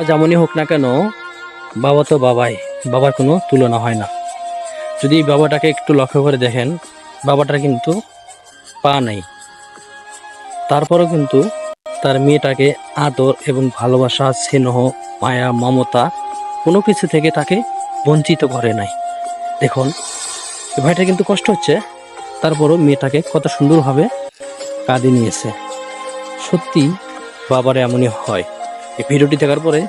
যেমনই হোক না কেন, বাবা তো বাবাই, বাবার কোনো তুলনা হয় না। যদি বাবাটাকে একটু লক্ষ্য করে দেখেন, বাবাটার কিন্তু পা নেই। তারপরেও কিন্তু তার মেয়েটাকে আদর এবং ভালোবাসা, স্নেহ, মায়া, মমতা কোনো কিছু থেকে তাকে বঞ্চিত করে নাই। দেখুন ভাইটা কিন্তু কষ্ট হচ্ছে, তারপরও মেয়েটাকে কত সুন্দরভাবে কাঁদে নিয়েছে। সত্যি বাবার এমনই হয়। এই ভিডিওটি দেখার পরে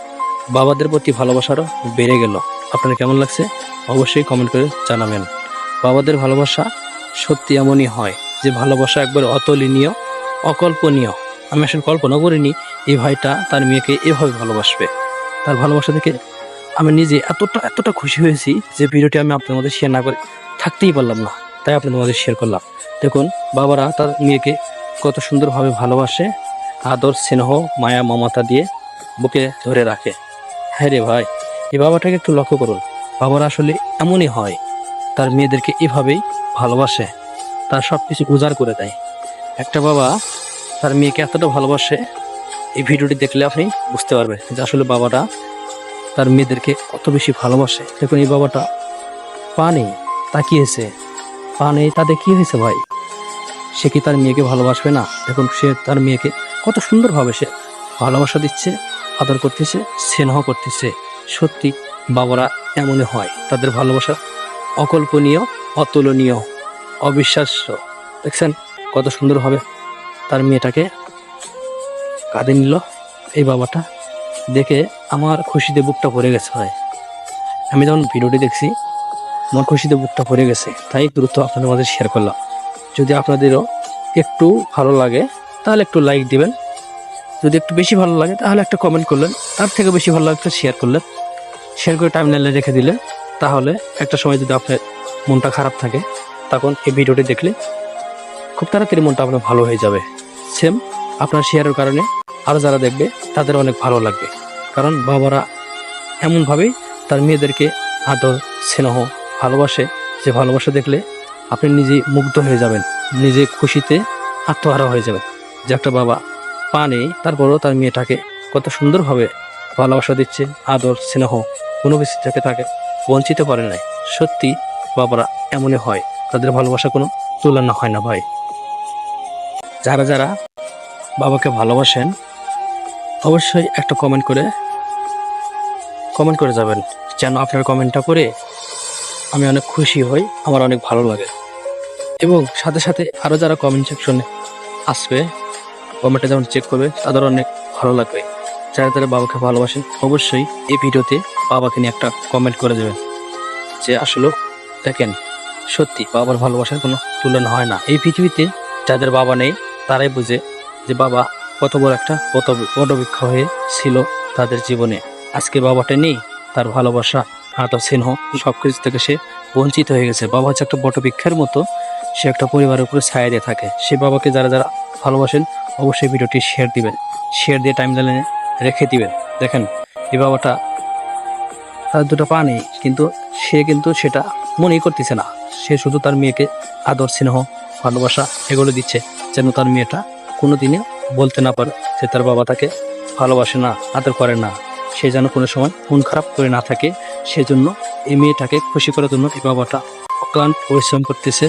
বাবাদের প্রতি ভালোবাসারও বেড়ে গেল। আপনার কেমন লাগছে? অবশ্যই কমেন্ট করে জানাবেন। বাবাদের ভালোবাসা সত্যি এমনই হয় যে ভালোবাসা একবার অতুলনীয়, অকল্পনীয়। আমি আসলে কল্পনা করিনি এই ভাইটা তার মেয়েকে এভাবে ভালোবাসবে। তার ভালোবাসা দেখে আমি নিজে এতটা এতটা খুশি হয়েছি যে ভিডিওটি আমি আপনার মধ্যে শেয়ার না করে থাকতেই পারলাম না। তাই আপনাদের মধ্যে শেয়ার করলাম। দেখুন, বাবারা তার মেয়েকে কত সুন্দরভাবে ভালোবাসে। আদর, স্নেহ, মায়া, মমতা দিয়ে বুকে ধরে রাখে। হ্যাঁ রে ভাই এই বাবাটাকে একটু লক্ষ্য করুন। বাবারা আসলে এমনই হয়। তার মেয়েদেরকে এভাবেই ভালোবাসে। তার সব কিছু উজাড় করে দেয়। একটা বাবা তার মেয়েকে এতটা ভালোবাসে, এই ভিডিওটি দেখলে আপনি বুঝতে পারবেন যে আসলে বাবাটা তার মেয়েদেরকে কত বেশি ভালোবাসে। দেখুন, এই বাবাটা পা নেই তাকিয়েছে। পা নেই তাতে কি হয়েছে ভাই? সে কি তার মেয়েকে ভালোবাসবে না? দেখুন, সে তার মেয়েকে কত সুন্দরভাবে সে ভালোবাসা দিচ্ছে, আদর করতেছে, স্নেহ করতেছে। সত্যি, বাবারা, এমনই হয়। তাদের ভালোবাসা অকল্পনীয়, অতুলনীয়, অবিশ্বাস্য। দেখছেন কত সুন্দরভাবে তার মেয়েটাকে কাঁদে নিল। এই বাবাটা দেখে আমার খুশিতে বুকটা ভরে গেছে ভাই। আমি যখন ভিডিওটি দেখছি, আমার খুশিতে বুকটা ভরে গেছে। তাই দ্রুত আপনাদের মাঝে শেয়ার করলাম। যদি আপনাদেরও একটু ভালো লাগে, তাহলে একটু লাইক দিবেন। যদি একটু বেশি ভালো লাগে, তাহলে একটা কমেন্ট করলেন। তার থেকে বেশি ভালো লাগলে শেয়ার করলেন। শেয়ার করে টাইম লাইনে রেখে দিলেন। তাহলে একটা সময় যদি আপনার মনটা খারাপ থাকে, তখন এই ভিডিওটি দেখলে খুব তাড়াতাড়ি মনটা আপনার ভালো হয়ে যাবে। সেম আপনার শেয়ারের কারণে আরও যারা দেখবে, তাদের অনেক ভালো লাগবে। কারণ বাবারা এমনভাবেই তার মেয়েদেরকে আদর, স্নেহ, ভালোবাসে। যে ভালোবাসা দেখলে আপনি নিজে মুগ্ধ হয়ে যাবেন, নিজে খুশিতে আত্মহারা হয়ে যাবেন। যে একটা বাবা পা নেই তারপরেও তার মেয়েটাকে কত সুন্দরভাবে ভালোবাসা দিচ্ছে আদর, স্নেহ, কোনো কিছু থেকে তাকে বঞ্চিত করে নাই। সত্যি, বাবারা, এমনই হয়। তাদের ভালোবাসা কোনো তুলনা হয় না, ভাই। যারা যারা বাবাকে ভালোবাসেন, অবশ্যই একটা কমেন্ট করে কমেন্ট করে যাবেন। যেন আপনার কমেন্টটা করে আমি অনেক খুশি হই, আমার অনেক ভালো লাগে। এবং সাথে সাথে আরও যারা কমেন্ট সেকশনে আসবে কমেন্টে যেমন চেক করবে তাদের অনেক ভালো লাগবে। যারা তারা বাবাকে ভালোবাসেন, অবশ্যই এই ভিডিওতে বাবাকে নিয়ে একটা কমেন্ট করে দেবেন। যে আসলে দেখেন, সত্যি বাবার ভালোবাসার কোনো তুলনা হয় না। এই পৃথিবীতে যাদের বাবা নেই, তারাই বুঝে যে বাবা কত বড় একটা কত বটবৃক্ষ হয়ে ছিল তাদের জীবনে। আজকে বাবাটা নেই, তার ভালোবাসা আদর স্নেহ সব কিছু থেকে সে বঞ্চিত হয়ে গেছে। বাবা হচ্ছে একটা বটবৃক্ষের মতো সে একটা পরিবারের উপরে ছায়া দিয়ে থাকে। সে বাবাকে যারা যারা ভালোবাসেন, অবশ্যই ভিডিওটি শেয়ার দিবেন। শেয়ার দিয়ে টাইম লাইনে রেখে দিবেন। দেখেন, এই বাবাটা তার দুটো পা নেই, কিন্তু সে কিন্তু সেটা মনেই করতেছে না। সে শুধু তার মেয়েকে আদর, স্নেহ, ভালোবাসা এগুলো দিচ্ছে, যেন তার মেয়েটা কোনো দিনে বলতে না পারে যে তার বাবা তাকে ভালোবাসে না, আদর করে না। সে যেন কোনো সময় মন খারাপ করে না থাকে। সেজন্য এই মেয়েটাকে খুশি করার জন্য এই বাবাটা অক্লান্ত পরিশ্রম করতেছে।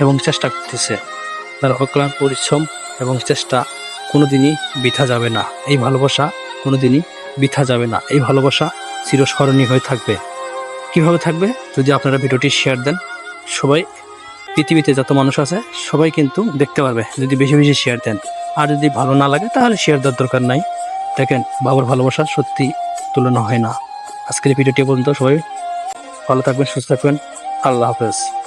এবং চেষ্টা করতেছে। তার অক্লান্ত পরিশ্রম এবং চেষ্টা কোনোদিনই বৃথা যাবে না। এই ভালোবাসা কোনোদিনই বৃথা যাবে না। এই ভালোবাসা চিরস্মরণীয় হয়ে থাকবে। কীভাবে থাকবে? যদি আপনারা ভিডিওটি শেয়ার দেন, সবাই পৃথিবীতে যত মানুষ আছে, সবাই কিন্তু দেখতে পারবে। যদি বেশি বেশি শেয়ার দেন। আর যদি ভালো না লাগে, তাহলে শেয়ার দেওয়ার দরকার নাই। দেখেন, বাবার ভালোবাসা সত্যি তুলনা হয় না। আজকের ভিডিওটি পর্যন্ত সবাই ভালো থাকবেন, সুস্থ থাকবেন। আল্লাহ হাফেজ।